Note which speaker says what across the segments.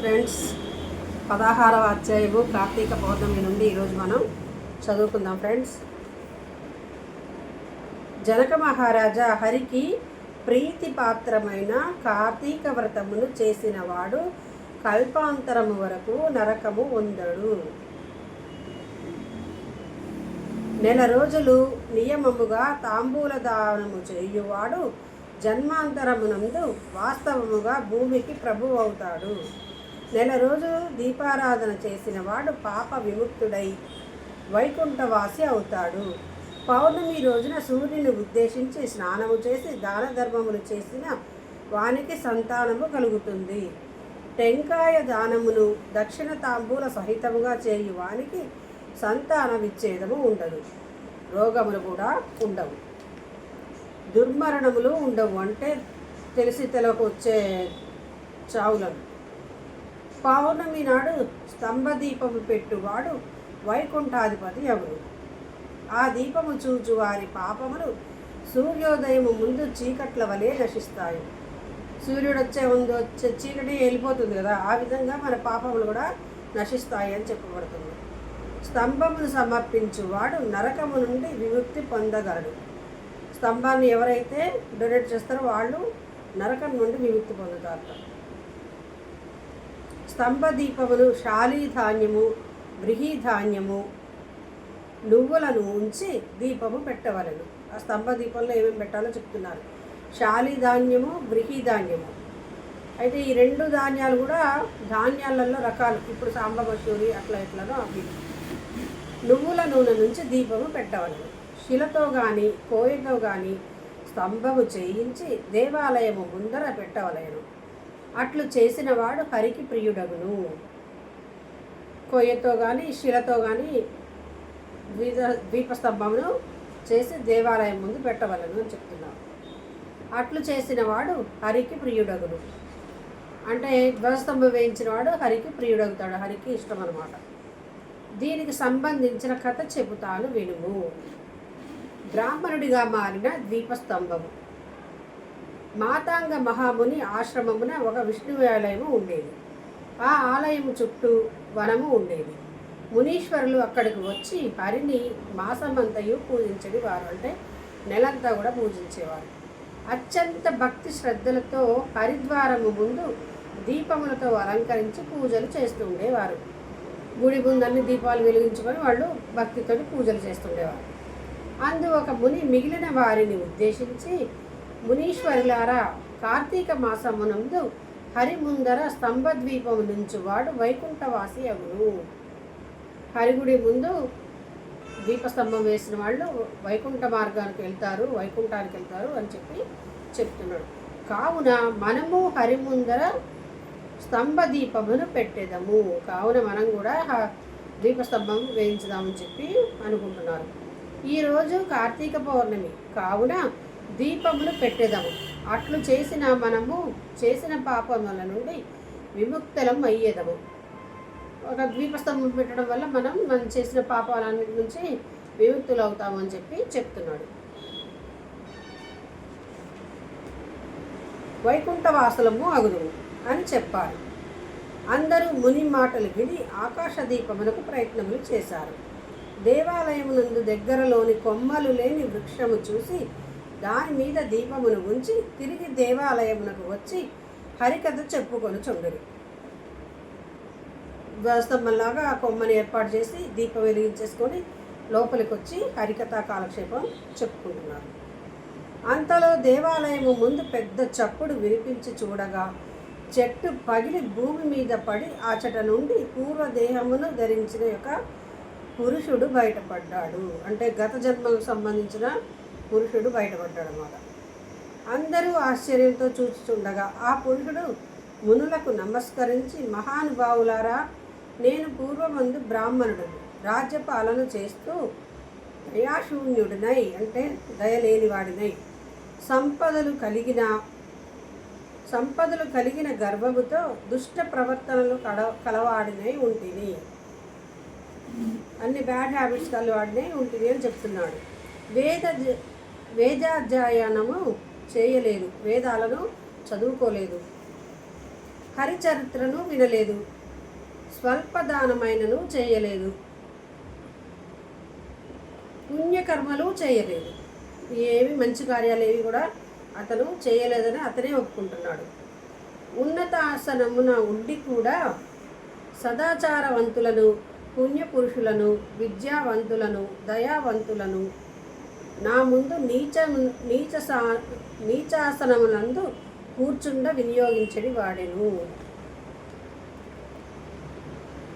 Speaker 1: Friends పదహారవ అధ్యాయము కార్తీక పౌర్ణమి నుండి ఈరోజు మనం చదువుకుందాం ఫ్రెండ్స్. జనక మహారాజా హరికి ప్రీతిపాత్రమైన కార్తీక వ్రతమును చేసినవాడు కల్పాంతరము వరకు నరకము ఉందడు నెల రోజులు నియమముగా తాంబూల దానము చేయువాడు జన్మాంతరమునందు వాస్తవముగా భూమికి ప్రభు అవుతాడు నెల రోజు దీపారాధన చేసిన వాడు పాప విముక్తుడై వైకుంఠవాసి అవుతాడు. పౌర్ణమి రోజున సూర్యుని ఉద్దేశించి స్నానము చేసి దాన ధర్మములు చేసిన వానికి సంతానము కలుగుతుంది. టెంకాయ దానమును దక్షిణ తాంబూల సహితముగా చేయు వానికి సంతాన విచ్ఛేదము ఉండదు. రోగములు కూడా ఉండవు. దుర్మరణములు ఉండవు అంటే తెలిసి తెలకు వచ్చే చావులను. పౌర్ణమి నాడు స్తంభదీపము పెట్టువాడు వైకుంఠాధిపతి ఎవరు? ఆ దీపము చూచు వారి పాపములు సూర్యోదయము ముందు చీకట్ల వలె నశిస్తాయి సూర్యుడు వచ్చే ముందు వచ్చే చీకటి వెళ్ళిపోతుంది కదా ఆ విధంగా మన పాపములు కూడా నశిస్తాయి అని చెప్పబడుతుంది. స్తంభమును సమర్పించువాడు నరకము నుండి విముక్తి పొందగలడు. స్తంభాన్ని ఎవరైతే డొనేట్ చేస్తారో వాళ్ళు నరకం నుండి విముక్తి పొందుతారు. స్తంభ దీపములు శాలీ ధాన్యము ధాన్యము నువ్వులను ఉంచి దీపము పెట్టవలను. ఆ స్తంభ దీపంలో ఏమేమి పెట్టాలో చెప్తున్నారు. శాలీ ధాన్యము బ్రిహీ ధాన్యము అయితే ఈ రెండు ధాన్యాలు కూడా ధాన్యాలలో రకాలు. ఇప్పుడు సాంబమసూరి అట్లా ఇట్లనో అవి. నువ్వుల నూనె నుంచి దీపము పెట్టవలను. శిలతో కానీ కోయతో కానీ స్తంభము చేయించి దేవాలయము ముందర పెట్టవలేను. అట్లు చేసిన వాడు హరికి ప్రియుడగును. కొయ్యతో కానీ శిలతో కానీ ద్వీప ద్వీపస్తంభమును చేసి దేవాలయం ముందు పెట్టవలను అని చెప్తున్నాం అట్లు చేసిన వాడు హరికి ప్రియుడగును. అంటే ధ్వజస్తంభం వేయించిన వాడు హరికి ప్రియుడగుతాడు. హరికి ఇష్టం అనమాట దీనికి సంబంధించిన కథ చెబుతాను వినుము. బ్రాహ్మణుడిగా మారిన ద్వీపస్తంభము. మాతాంగ మహాముని ఆశ్రమమున ఒక విష్ణువాలయము ఉండేది. ఆ ఆలయము చుట్టూ వనము ఉండేది. మునీశ్వరులు అక్కడికి వచ్చి హరిని మాసమంతయు పూజించేది వారు. అంటే నెలంతా కూడా పూజించేవారు. అత్యంత భక్తి శ్రద్ధలతో హరిద్వారము ముందు దీపములతో అలంకరించి పూజలు చేస్తూ ఉండేవారు. గుడి ముందన్ని దీపాలు వెలిగించుకొని వాళ్ళు భక్తితో పూజలు చేస్తుండేవారు అందు ఒక ముని మిగిలిన వారిని ఉద్దేశించి మునీశ్వరులారా కార్తీక మాసమునందు హరిముందర స్తంభద్వీపము నుంచి వాడు వైకుంఠవాసి అగును హరిగుడి ముందు దీపస్తంభం వేసిన వాళ్ళు వైకుంఠ మార్గానికి వెళ్తారు వైకుంఠానికి వెళ్తారు అని చెప్పి చెప్తున్నాడు. కావున మనము హరిముందర స్తంభ దీపమును పెట్టేదము. కావున మనం కూడా దీపస్తంభం వేయించుదామని చెప్పి అనుకుంటున్నారు. ఈరోజు కార్తీక పౌర్ణమి. కావున దీపములు పెట్టెదము. అట్లు చేసిన మనము చేసిన పాపముల నుండి విముక్తలం అయ్యేదము. ఒక ద్వీపస్తంభం పెట్టడం వల్ల మనం మనం చేసిన పాపాలన్నిటి నుంచి విముక్తులు అవుతామని చెప్పి చెప్తున్నాడు. వైకుంఠవాసులము అగుదుము అని చెప్పారు. అందరూ ముని మాటలు విని ఆకాశ దీపమునకు ప్రయత్నములు చేశారు. దేవాలయమునందు దగ్గరలోని కొమ్మలు లేని వృక్షము చూసి దాని మీద దీపమును ఉంచి తిరిగి దేవాలయమునకు వచ్చి హరికథ చెప్పుకొని చుండరు ధ్వజస్తంభంలాగా ఆ కొమ్మని ఏర్పాటు చేసి దీపం వెలిగించేసుకొని లోపలికి వచ్చి హరికథ కాలక్షేపం చెప్పుకుంటున్నారు అంతలో దేవాలయము ముందు పెద్ద చప్పుడు వినిపించి చూడగా చెట్టు పగిలి భూమి మీద పడి ఆచట నుండి పూర్వ దేహమును ధరించిన యొక్క పురుషుడు బయటపడ్డాడు. అంటే గత జన్మకు సంబంధించిన పురుషుడు బయటపడ్డాడు అందరూ ఆశ్చర్యంతో చూచుచుండగా ఆ పురుషుడు మునులకు నమస్కరించి మహానుభావులారా నేను పూర్వమందు బ్రాహ్మణుడు రాజ్యపాలన చేస్తూ దయాశూన్యుడినై అంటే దయలేనివాడినై. సంపదలు కలిగిన సంపదలు కలిగిన గర్వముతో దుష్ట ప్రవర్తనలు కడ కలవాడినై ఉంటుంది అన్ని బ్యాడ్ హ్యాబిట్స్ కలవాడినై ఉంటుంది అని చెప్తున్నాడు. వేద వేదాధ్యయనము చేయలేదు. వేదాలను చదువుకోలేదు. హరిచరిత్రను వినలేదు. స్వల్పదానమైనను చేయలేదు. పుణ్యకర్మలు చేయలేదు. ఏవి మంచి కార్యాలు ఏవి కూడా అతను చేయలేదని అతనే ఒప్పుకుంటున్నాడు. ఉన్నత ఆసనమున ఉండి కూడా సదాచారవంతులను పుణ్యపురుషులను విద్యావంతులను దయావంతులను నా ముందు నీచ నీచ నీచాసనములందు కూర్చుండ వినియోగించడి వాడెను.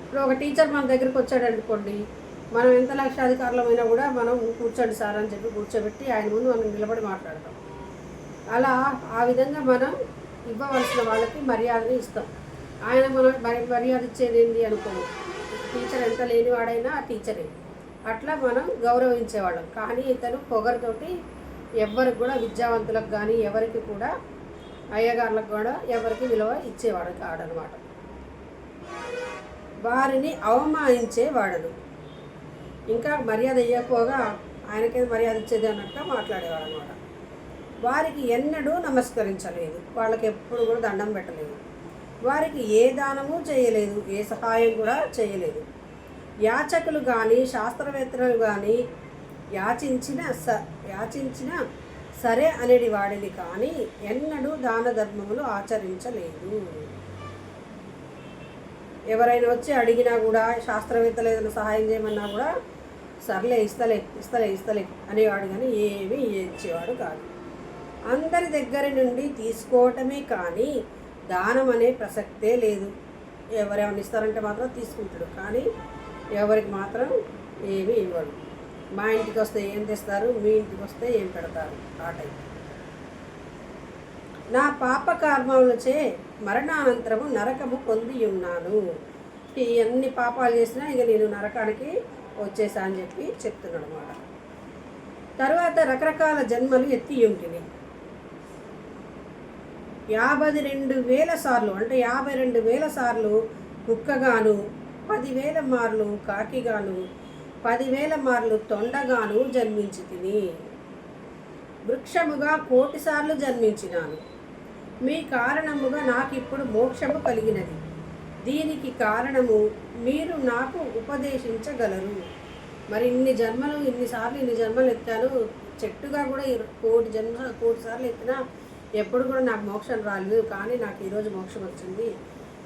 Speaker 1: ఇప్పుడు ఒక టీచర్ మన దగ్గరికి వచ్చాడు అనుకోండి మనం ఎంత లక్షాధికారులమైనా కూడా మనం కూర్చోండి సార్ అని చెప్పి కూర్చోబెట్టి ఆయన ముందు మనం నిలబడి మాట్లాడతాం. అలా ఆ విధంగా మనం ఇవ్వవలసిన వాళ్ళకి మర్యాదని ఇస్తాం. ఆయన మనం మరి మర్యాద ఇచ్చేది ఏంటి అనుకోము టీచర్ ఎంత లేనివాడైనా ఆ టీచరే. అట్లా మనం గౌరవించేవాళ్ళం. కానీ ఇతను పొగరుతోటి ఎవరికి కూడా విద్యావంతులకు కానీ ఎవరికి కూడా అయ్యగారులకు కూడా ఎవరికి విలువ ఇచ్చేవాడు కాడనమాట వారిని అవమానించేవాడను ఇంకా మర్యాద ఇవ్వకపోగా ఆయనకే మర్యాద ఇచ్చేది అన్నట్టుగా మాట్లాడేవాడు అనమాట వారికి ఎన్నడూ నమస్కరించలేదు. వాళ్ళకి ఎప్పుడు కూడా దండం పెట్టలేదు. వారికి ఏ దానము చేయలేదు. ఏ సహాయం కూడా చేయలేదు. యాచకులు కానీ శాస్త్రవేత్తలు కానీ యాచించిన స యాచించిన సరే అనేది వాడిని కానీ ఎన్నడూ దాన ధర్మములు ఆచరించలేదు. ఎవరైనా వచ్చి అడిగినా కూడా శాస్త్రవేత్తలు ఏదైనా సహాయం చేయమన్నా కూడా సర్లే ఇస్తలే ఇస్తలే ఇస్తలే అనేవాడు కానీ ఏమీ ఇచ్చేవాడు కాదు. అందరి దగ్గర నుండి తీసుకోవటమే కానీ దానం అనే ప్రసక్తే లేదు. ఎవరేమైనా ఇస్తారంటే మాత్రం తీసుకుంటాడు. కానీ ఎవరికి మాత్రం ఏమీ ఇవ్వడు మా ఇంటికి వస్తే ఏం తెస్తారు? మీ ఇంటికి వస్తే ఏం పెడతారు? ఆ టైం. నా పాప కర్మములచే మరణానంతరము నరకము పొంది ఉన్నాను. ఈ అన్ని పాపాలు చేసినా ఇక నేను నరకానికి వచ్చేసా అని చెప్పి చెప్తున్నాడు అనమాట తర్వాత రకరకాల జన్మలు ఎత్తి ఉంటుంది యాభై రెండు వేల సార్లు అంటే యాభై రెండు వేల సార్లు కుక్కగాను పదివేల మార్లు కాకిగాను పదివేల మార్లు తొండగాను జన్మించి తిని వృక్షముగా కోటిసార్లు జన్మించినాను. మీ కారణముగా నాకు ఇప్పుడు మోక్షము కలిగినది. దీనికి కారణము మీరు నాకు ఉపదేశించగలరు. మరి ఇన్ని జన్మలు ఇన్నిసార్లు ఇన్ని జన్మలు ఎత్తాను. చెట్టుగా కూడా కోటి జన్మ కోటి సార్లు ఎత్తినా ఎప్పుడు కూడా నాకు మోక్షం రాలేదు. కానీ నాకు ఈరోజు మోక్షం వచ్చింది.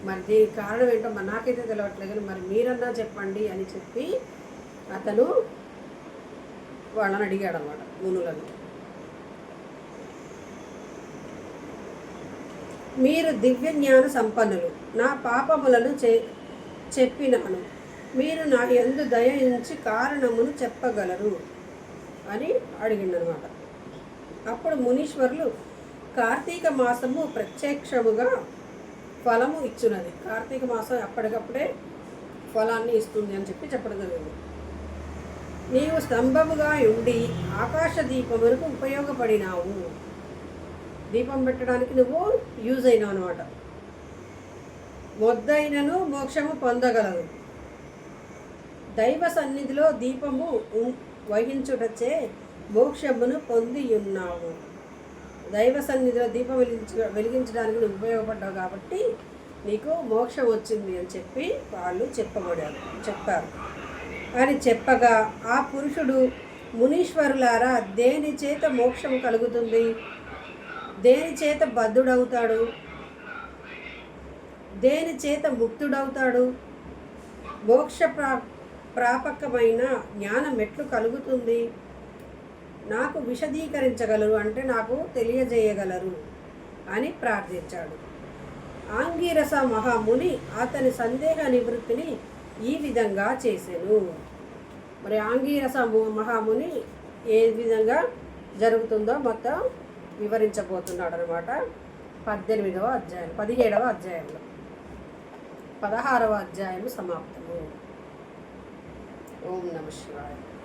Speaker 1: మరి దీనికి కారణం ఏంటో మరి నాకైతే తెలియట్లేదు కానీ మరి మీరన్నా చెప్పండి అని చెప్పి అతను వాళ్ళని అడిగాడు అనమాట మునులను. మీరు దివ్య జ్ఞాన సంపన్నులు నా పాపములను చె చెప్పినాను. మీరు నా ఎందు దయించి కారణమును చెప్పగలరు అని అడిగిండనమాట. అప్పుడు మునీశ్వరులు కార్తీక మాసము ప్రత్యక్షముగా ఫలము ఇచ్చున్నది కార్తీక మాసం అప్పటికప్పుడే ఫలాన్ని ఇస్తుంది అని చెప్పి చెప్పడం జరిగింది నీవు స్తంభముగా ఉండి ఆకాశ దీపం వరకు ఉపయోగపడినావు. దీపం పెట్టడానికి నువ్వు యూజ్ అయినావు అనమాట మొద్దైనను మోక్షము పొందగలదు. దైవ సన్నిధిలో దీపము ఉం- వహించుటచే మోక్షమును పొంది ఉన్నావు దైవ సన్నిధిలో దీపం వెలిగించ వెలిగించడానికి నువ్వు ఉపయోగపడ్డావు కాబట్టి నీకు మోక్షం వచ్చింది అని చెప్పి వాళ్ళు చెప్పబడారు చెప్పారు. అని చెప్పగా ఆ పురుషుడు మునీశ్వరులారా దేని చేత మోక్షం కలుగుతుంది? దేని చేత బద్ధుడవుతాడు? దేని చేత ముక్తుడవుతాడు? మోక్ష ప్రా ప్రాపకమైన జ్ఞానం ఎట్లు కలుగుతుంది? నాకు విశదీకరించగలరు అంటే నాకు తెలియజేయగలరు అని ప్రార్థించాడు. ఆంగీరస మహాముని అతని సందేహ నివృత్తిని ఈ విధంగా చేశాను మరి ఆంగీరస ము- మహాముని ఏ విధంగా జరుగుతుందో మొత్తం వివరించబోతున్నాడు అనమాట పద్దెనిమిదవ అధ్యాయం పదిహేడవ అధ్యాయంలో. పదహారవ అధ్యాయం సమాప్తము. ఓం నమ శివాయ.